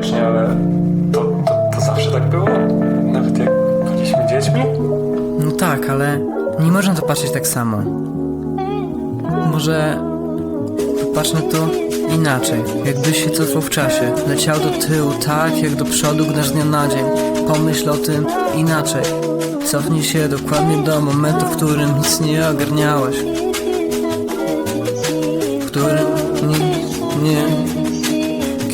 faktycznie, ale to, to, to zawsze tak było? Nawet jak byliśmy dziećmi? No tak, ale nie można to patrzeć tak samo. Może popatrz na to inaczej. Jakbyś się cofał w czasie, leciał do tyłu tak, jak do przodu gnasz z dnia na dzień. Pomyśl o tym inaczej. Cofnij się dokładnie do momentu, w którym nic nie ogarniałeś.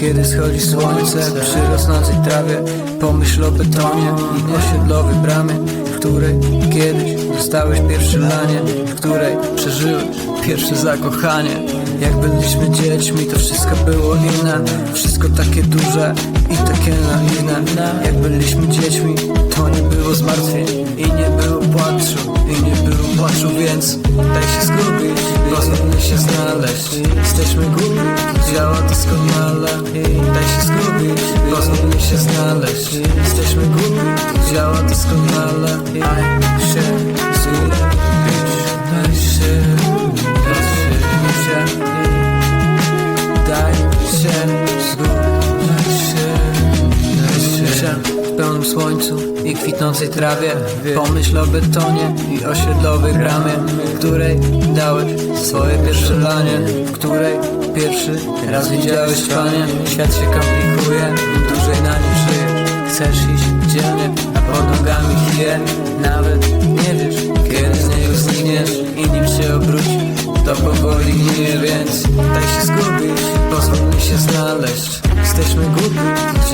Kiedy schodzi słońce przy rosnącej trawie Pomyśl o betonie i osiedlowej bramie W której kiedyś dostałeś pierwsze lanie W której przeżyłeś pierwsze zakochanie. Jak byliśmy dziećmi to wszystko było inne Wszystko takie duże i takie naiwne. Jak byliśmy dziećmi to nie było zmartwień I nie było płaczu I nie było płaczu więc Daj się zgubić Pozwólmy się znaleźć. Jesteśmy głupi Działa doskonale. Daj się zgubić Pozwólmy się znaleźć. Jesteśmy głupi Działa doskonale. Daj się zgubić Daj się Daj się Daj się Daj się pełnym słońcu i kwitnącej trawie. Pomyśl o betonie i osiedlowej bramie W której dałeś swoje pierwsze lanie W której pierwszy raz widziałeś panie. Świat się komplikuje, im dłużej na nim żyjesz. Chcesz iść dzielnie, a pod nogami chwilę. Nawet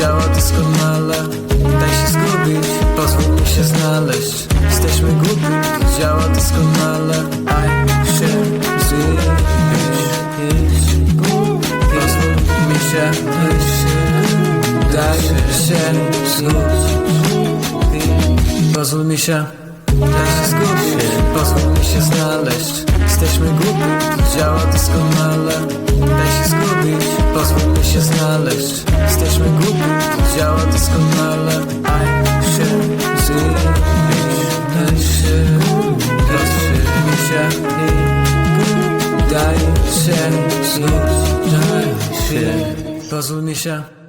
działa doskonale. Daj się zgubić, pozwól mi się znaleźć. Jesteśmy głupi, działa doskonale. Daj się zgubić Pozwól mi się Daj się zgubić. Pozwól mi się Daj się zgubić Pozwól mi się znaleźć. Jesteśmy głupi, działa doskonale. Daj się zgubić Pozwól mi się znaleźć. Jesteśmy głupi, działa doskonale. Daj się zgubić Daj się mi się Daj się zgubić. Daj się Pozwól mi się